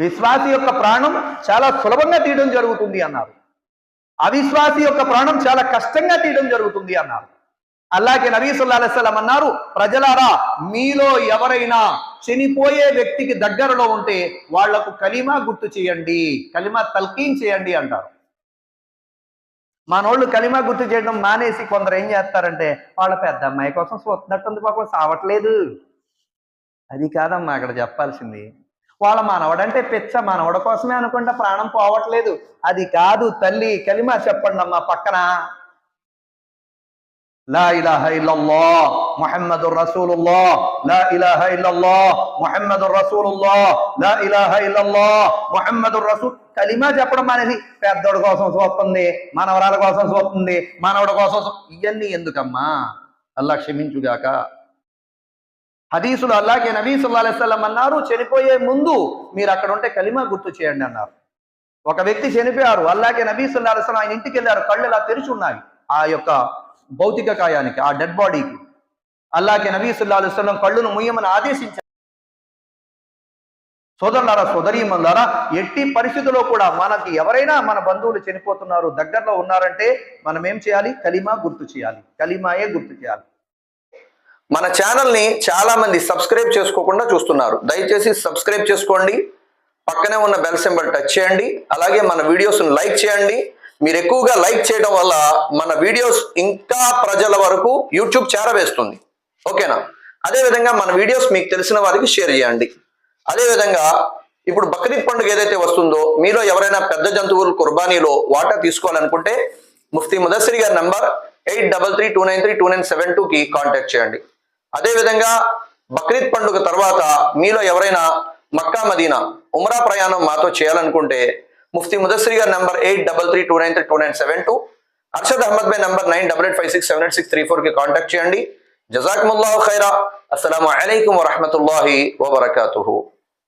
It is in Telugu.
విశ్వాసి యొక్క ప్రాణం చాలా సులభంగా తీయడం జరుగుతుంది అన్నారు. అవిశ్వాసి యొక్క ప్రాణం చాలా కష్టంగా తీయడం జరుగుతుంది అన్నారు. అలాగే నబీ సుల్లా అలైస్లం అన్నారు ప్రజలారా మీలో ఎవరైనా చనిపోయే వ్యక్తికి దగ్గరలో ఉంటే వాళ్ళకు కలిమా గుర్తు చేయండి కలిమా తల్కీం చేయండి అంటారు. మనోళ్ళు కలిమా గుర్తు చేయడం మానేసి కొందరు ఏం చేస్తారంటే వాళ్ళ పెద్ద అమ్మాయి కోసం చూస్తున్నట్టుంది పాపం సావట్లేదు. అది కాదమ్మా అక్కడ చెప్పాల్సింది. వాళ్ళ మనవడంటే పిచ్చ. మనవడ కోసమే అనుకుంటా ప్రాణం పోవట్లేదు. అది కాదు తల్లి కలిమా చెప్పండి అమ్మా పక్కన. లా ఇలాహ ఇల్లల్లా ముహమ్మదు రసూలుల్లా లా ఇలాహ ఇల్లల్లా ముహమ్మదు రసూలుల్లా లా ఇలాహ ఇల్లల్లా ముహమ్మదు రసూల్. కలిమా చెప్పడం అనేది పెద్దోడి కోసం చూస్తుంది మనవరాల కోసం చూస్తుంది మనవడి కోసం ఇవన్నీ ఎందుకమ్మా? అల్లా క్షమించుగాక. హదీసులు అల్లాగే నబీ సల్లా అలైస్లం అన్నారు చనిపోయే ముందు మీరు అక్కడ ఉంటే కలిమా గుర్తు చేయండి అన్నారు. ఒక వ్యక్తి చనిపోయారు అల్లాగే నబీ సల్లా అలైస్లం ఆయన ఇంటికి వెళ్ళారు కళ్ళు ఇలా తెరిచి ఉన్నాయి ఆ యొక్క భౌతిక కాయానికి ఆ డెడ్ బాడీకి అల్లాగే నబీ సల్లా అలైస్లం కళ్ళును ముయ్యమని ఆదేశించారు. సోదరులారా సోదరీమల్లారా ఎట్టి పరిస్థితుల్లో కూడా మనకి ఎవరైనా మన బంధువులు చనిపోతున్నారు దగ్గరలో ఉన్నారంటే మనం ఏం చేయాలి? కలిమా గుర్తు చేయాలి. కలిమాయే గుర్తు చేయాలి. మన ఛానల్ని చాలామంది సబ్స్క్రైబ్ చేసుకోకుండా చూస్తున్నారు. దయచేసి సబ్స్క్రైబ్ చేసుకోండి. పక్కనే ఉన్న బెల్ సింబల్ టచ్ చేయండి. అలాగే మన వీడియోస్ని లైక్ చేయండి. మీరు ఎక్కువగా లైక్ చేయడం వల్ల మన వీడియోస్ ఇంకా ప్రజల వరకు యూట్యూబ్ చేరవేస్తుంది. ఓకేనా? అదేవిధంగా మన వీడియోస్ మీకు తెలిసిన వారికి షేర్ చేయండి. అదేవిధంగా ఇప్పుడు బక్రీద్ పండుగ ఏదైతే వస్తుందో మీలో ఎవరైనా పెద్ద జంతువులు కుర్బానీలో వాటా తీసుకోవాలనుకుంటే ముఫ్తీ ముదస్సిరి గారి number eight double three two nine three two nine seven టూకి కాంటాక్ట్ చేయండి. అదేవిధంగా బక్రీద్ పండుగ తర్వాత మీలో ఎవరైనా మక్కా మదీనా ఉమరా ప్రయాణం మాతో చేయాలనుకుంటే ముఫ్తీ ముదస్సిరి గారి number eight double three two nine three two nine seven two Arshad Ahmad by number nine double eight five six seven eight six three ఫోర్కి కాంటాక్ట్ చేయండి. జజాకుముల్లాహు ఖైరా. అస్సలం అలైకుం వరహమతుల్లాహి వబర్కాతుహు.